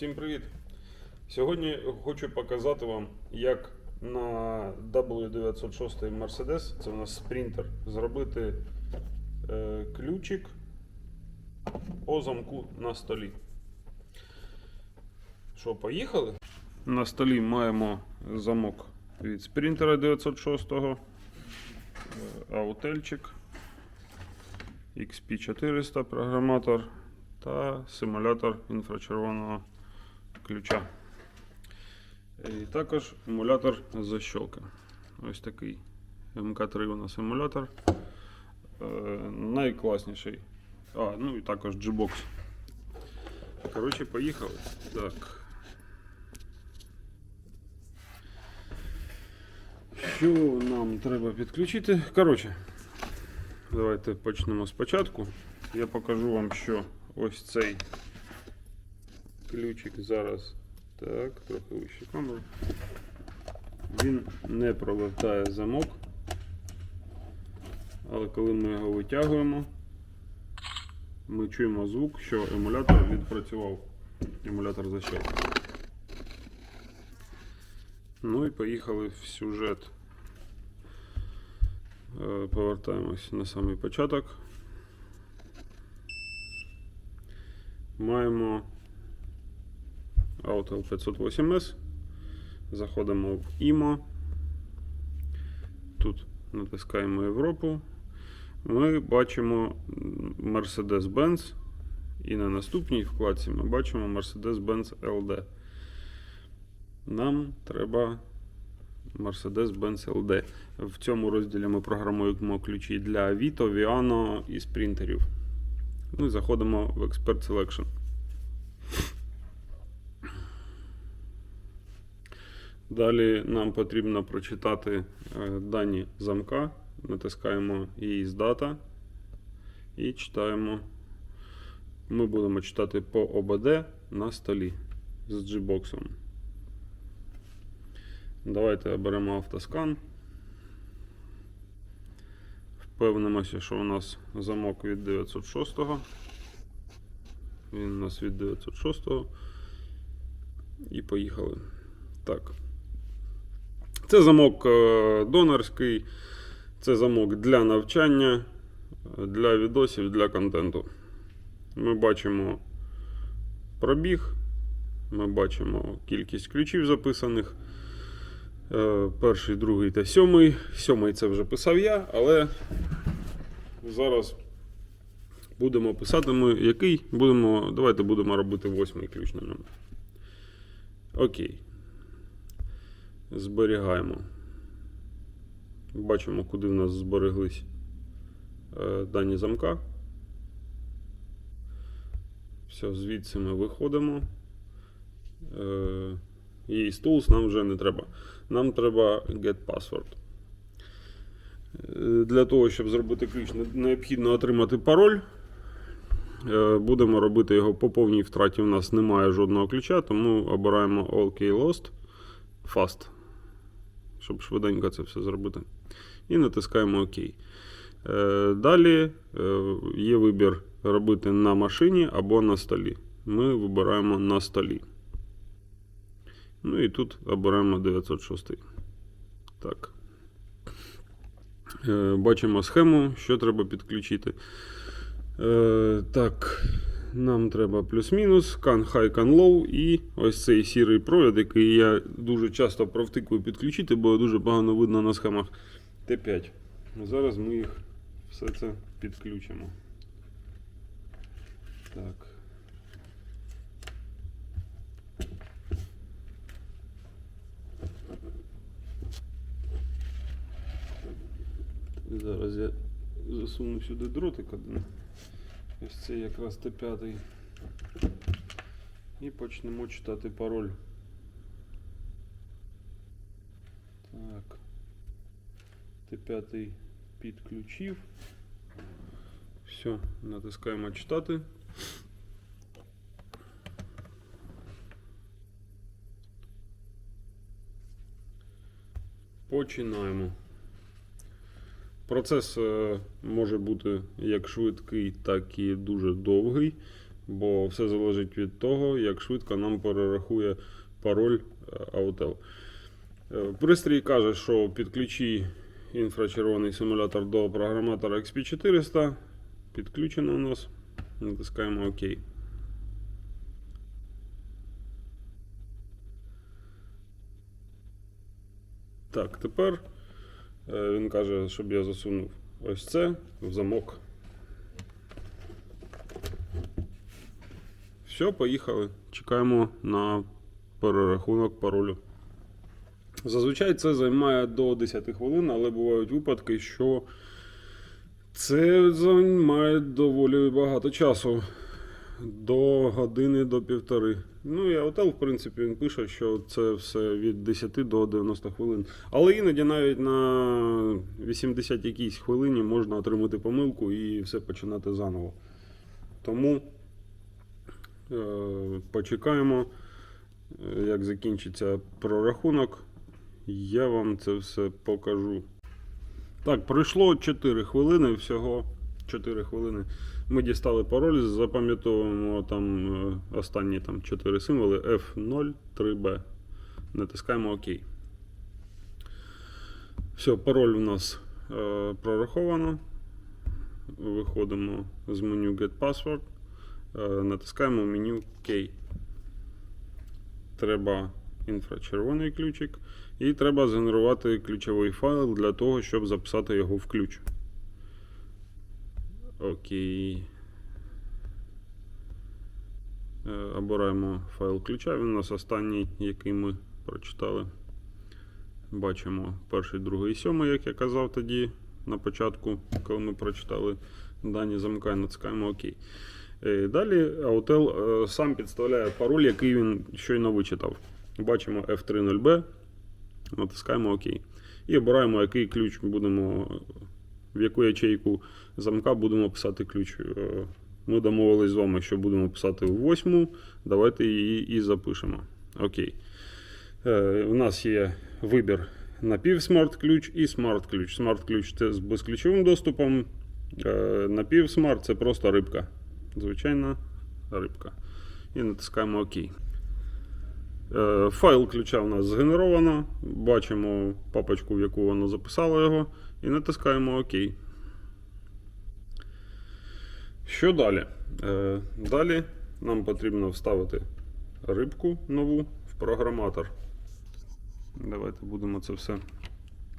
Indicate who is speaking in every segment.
Speaker 1: Всім привіт! Сьогодні хочу показати вам, як на W906 Mercedes, це у нас спринтер, зробити е, ключик по замку на столі. Що, поїхали? На столі маємо замок від спринтера 906, е, аутельчик, XP400 програматор та симулятор інфрачервоного ключа. І також емулятор защолки. Ось такий МК3 у нас емулятор. Е, найкласніший. А, ну і також G-Box. Коротше, поїхали. Так. Що нам треба підключити? Коротше, давайте почнемо спочатку. Я покажу вам, що ось цей ключик зараз. Так, трохи вище камеру. Він не провертає замок. Але коли ми його витягуємо, ми чуємо звук, що емулятор відпрацював. Емулятор защелкнув. Ну і поїхали в сюжет. Е, Повертаємось на самий початок. Маємо Autel 508S. Заходимо в IMO. Тут натискаємо Європу. Ми бачимо Mercedes-Benz. І на наступній вкладці ми бачимо Mercedes-Benz LD. Нам треба Mercedes-Benz LD. В цьому розділі ми програмуємо ключі для Vito, Viano і спринтерів. Ну і заходимо в Expert Selection. Далі нам потрібно прочитати е, дані замка. Натискаємо її з дата і читаємо. Ми будемо читати по ОБД на столі з G-боксом. Давайте оберемо автоскан. Впевнимося, що у нас замок від 906. Він у нас від 906. І поїхали. Так. Це замок е, донорський, це замок для навчання, для відосів, для контенту. Ми бачимо пробіг, ми бачимо кількість ключів записаних. Е, Перший, другий та сьомий. Сьомий це вже писав я, але зараз будемо писати ми який. Будемо, давайте будемо робити восьмий ключ на ньому. Окей. Зберігаємо. Бачимо, куди в нас збереглись е, дані замка. Все, звідси ми виходимо. Е, і Tools нам вже не треба. Нам треба get password. Е, Для того, щоб зробити ключ, необхідно отримати пароль. Будемо робити його по повній втраті. У нас немає жодного ключа, тому обираємо OK Lost Fast, щоб швиденько це все зробити. І натискаємо ОК. Е, Далі е, є вибір робити на машині або на столі. Ми вибираємо на столі. Ну і тут обираємо 906. Так. Е, Бачимо схему, що треба підключити. Так, нам треба плюс-мінус, can high, can low і ось цей сірий провід, який я дуже часто провтикую підключити, бо дуже погано видно на схемах Т5. Зараз ми їх все це підключимо. Так. Зараз я засуну сюди дротик один. Ось це якраз Т5. І почнемо читати пароль. Так. Т5 підключив. Все, натискаємо читати. Починаємо. Процес е, може бути як швидкий, так і дуже довгий. бо все залежить від того, як швидко нам перерахує пароль е, Autel. Е, Пристрій каже, що підключи інфрачервоний симулятор до програматора XP400. Підключено у нас. Натискаємо ОК. Так, тепер е, він каже, щоб я засунув ось це в замок. Все, поїхали. Чекаємо на перерахунок паролю. Зазвичай це займає до 10 хвилин, але бувають випадки, що це займає доволі багато часу. До години до півтори. Ну і Autel, в принципі, він пише, що це все від 10 до 90 хвилин. Але іноді навіть на 80 якійсь хвилині можна отримати помилку і все починати заново. Тому е, почекаємо, е, як закінчиться прорахунок. Я вам це все покажу. Так, пройшло 4 хвилини, всього 4 хвилини. Ми дістали пароль, запам'ятовуємо там е, останні там 4 символи F0, 3B. Натискаємо ОК. Все, пароль у нас е, прораховано. Виходимо з меню Get Password. Е, натискаємо меню K. Треба інфрачервоний ключик. І треба згенерувати ключовий файл для того, щоб записати його в ключ. Окей. Е, Обираємо файл ключа. Він у нас останній, який ми прочитали. Бачимо перший, другий, і сьомий, як я казав тоді на початку, коли ми прочитали дані замка, натискаємо ОК. Е, Далі Autel е, сам підставляє пароль, який він щойно вичитав. Бачимо F30B, натискаємо ОК. І обираємо, який ключ будемо, в яку ячейку замка будемо писати ключ. Е, Ми домовились з вами, що будемо писати в восьму. Давайте її і запишемо. Окей. Е, У нас є вибір напів-смарт-ключ і смарт-ключ. Смарт-ключ це з безключовим доступом. Е, Напів-смарт це просто рибка. Звичайна рибка. І натискаємо ОК. Е, Файл ключа у нас згенеровано. Бачимо папочку, в яку воно записало його, і натискаємо ОК. Що далі? Е, Далі нам потрібно вставити рибку нову в програматор. Давайте будемо це все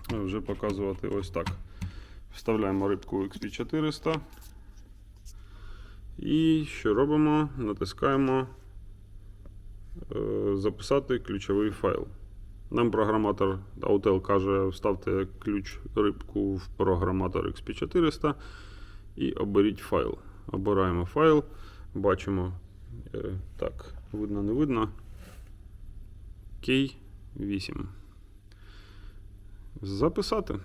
Speaker 1: вже показувати ось так. Вставляємо рибку в XP400. І що робимо? Натискаємо е, записати ключовий файл. Нам програматор Autel каже, вставте ключ рибку в програматор XP400 і оберіть файл. Обираємо файл, бачимо, е, так, видно, не видно. K8. Записати.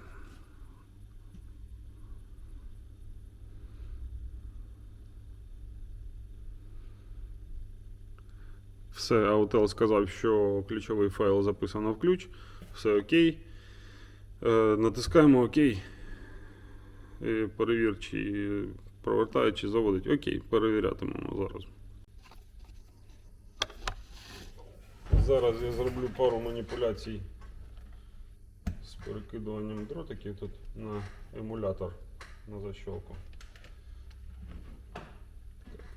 Speaker 1: Все, Autel сказав, що ключовий файл записано в ключ. Все окей. Е, натискаємо ОК. Перевір, чи провертає, чи заводить. Окей, перевірятимемо зараз. Зараз я зроблю пару маніпуляцій з перекидуванням дротиків тут на емулятор на защолку. Так,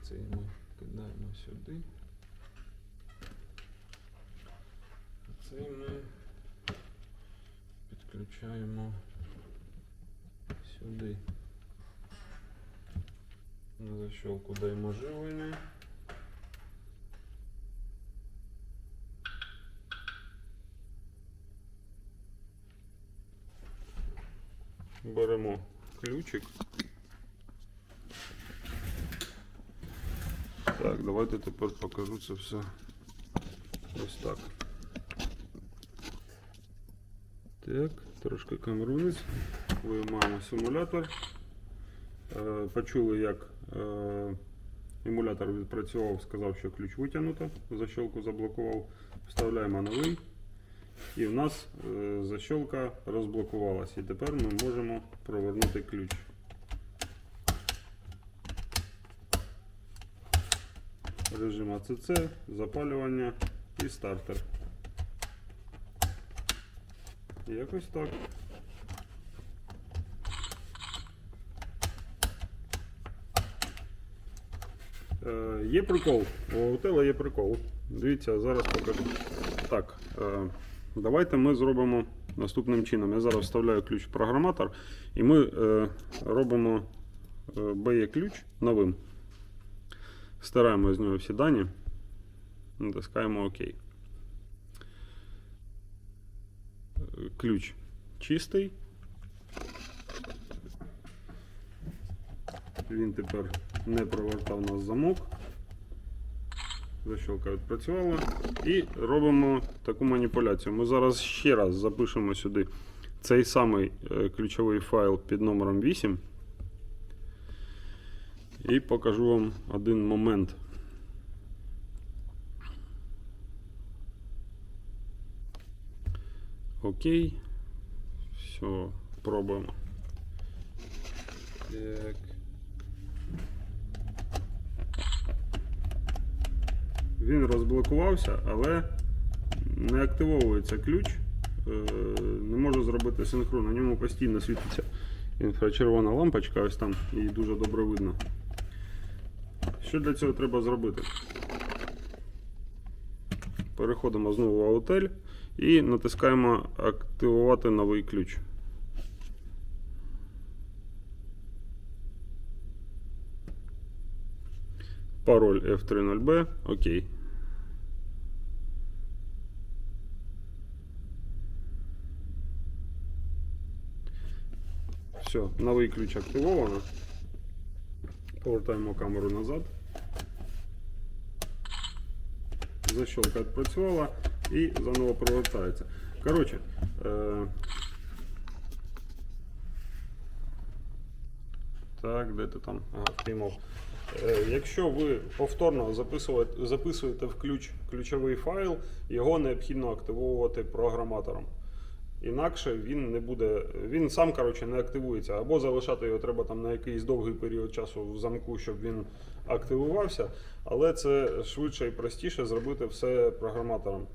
Speaker 1: цей ми кидаємо сюди. Цей ми підключаємо сюди. На защелку даємо живлення. Беремо ключик. Так, давайте тепер покажу це все ось так. Так, трошки камеру вниз. Виймаємо симулятор. Е, Почули, як е, емулятор відпрацьовував, сказав, що ключ витягнуто, защолку заблокував. Вставляємо новий. І в нас е, защолка розблокувалась. І тепер ми можемо провернути ключ. режим АЦЦ, запалювання і стартер. Якось так. Е, є прикол. У Аутела є прикол. Дивіться, зараз покажу. Так, е, давайте ми зробимо наступним чином. Я зараз вставляю ключ в програматор і ми е, робимо е, BE ключ новим. Стираємо з нього всі дані. Натискаємо ОК. Е, Ключ чистий. Він тепер не провертав нас замок. Защелка відпрацювала. І робимо таку маніпуляцію. Ми зараз ще раз запишемо сюди цей самий е, ключовий файл під номером 8. І покажу вам один момент. Окей. Все, пробуємо. Так. Він розблокувався, але не активовується ключ. Е, Не можу зробити синхрон. На ньому постійно світиться інфрачервона лампочка, ось там, її дуже добре видно. Що для цього треба зробити? Переходимо знову в аутель і натискаємо активувати новий ключ. Пароль F30B. Окей. Все, новий ключ активовано. Повертаємо камеру назад. Защелка відпрацювала і заново провертається. Коротше, е... так, де ти там? Ага, впіймав. Е, Якщо ви повторно записуєте, в ключ ключовий файл, його необхідно активовувати програматором. Інакше він не буде, він сам коротше, не активується. Або залишати його треба там на якийсь довгий період часу в замку, щоб він активувався. Але це швидше і простіше зробити все програматором.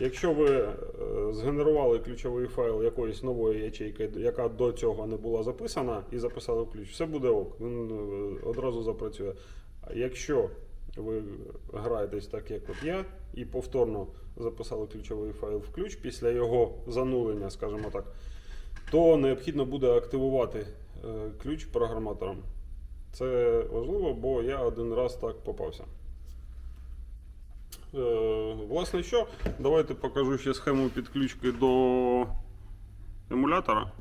Speaker 1: Якщо ви е, згенерували ключовий файл якоїсь нової ячейки, яка до цього не була записана, і записали в ключ, все буде ок, він е, одразу запрацює. Якщо ви граєтесь так, як от я, і повторно записали ключовий файл в ключ після його занулення, скажімо так, то необхідно буде активувати е, ключ програматором. Це важливо, бо я один раз так попався. Е, Власне що, давайте покажу ще схему підключки до емулятора.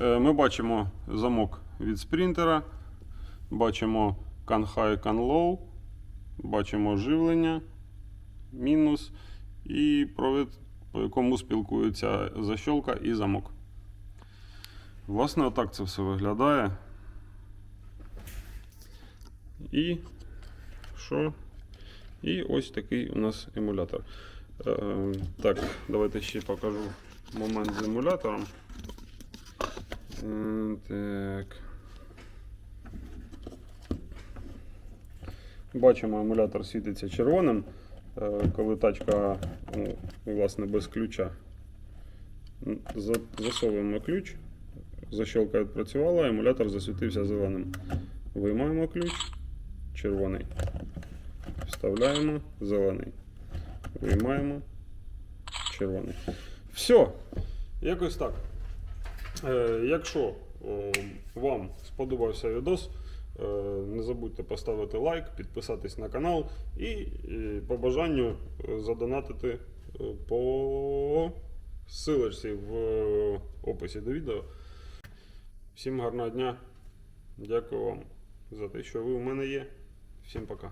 Speaker 1: Е, Ми бачимо замок від спринтера, бачимо can high, can low, бачимо живлення, мінус і провід, по якому спілкуються защолка і замок. Власне, отак це все виглядає. І що? І ось такий у нас емулятор. Е, так, давайте ще покажу момент з емулятором. Так. Бачимо, емулятор світиться червоним, е, коли тачка ну, власне без ключа. Засовуємо ключ, защелка відпрацювала, емулятор засвітився зеленим. Виймаємо ключ, червоний. Вставляємо зелений. Виймаємо червоний. Все. Якось так. Е, якщо вам сподобався відос, е, не забудьте поставити лайк, підписатись на канал і по бажанню е, задонатити е, по ссылочці в описі до відео. Всім гарного дня. Дякую вам за те, що ви у мене є. Всім пока.